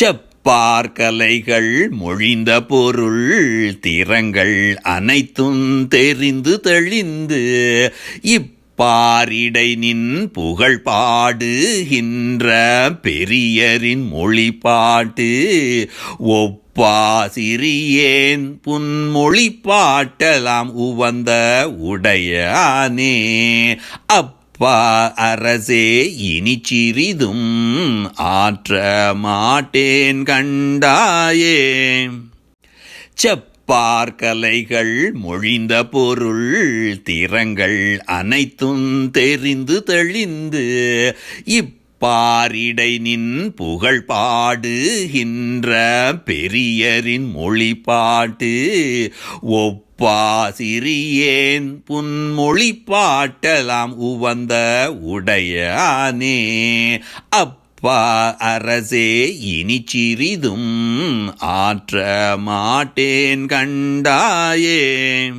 செப்பார்கலைகள் மொழிந்த பொருள் திறங்கள் அனைத்தும் தெரிந்து தெளிந்து இப்பாரிடை நின் புகழ் பாடுகின்ற பெரியரின் மொழி பாட்டு ஒப்பா சிறியேன் புன்மொழி பாட்டலாம் உவந்த உடையானே. அப்பா அரசே இனி சிறிதும் ஆற்ற மாட்டேன் கண்டாயே. செப்பார்கலைகள் மொழிந்த பொருள் திறங்கள் அனைத்தும் தெரிந்து தெளிந்து இப் பாரிடை நின் புகழ் பாடுகின்ற பெரியரின் மொழி பாட்டு ஒப்பா சிறியேன் புன்மொழி பாட்டலாம் உவந்த உடையானே. அப்பா அரசே இனி சிறிதும் ஆற்ற மாட்டேன் கண்டாயே.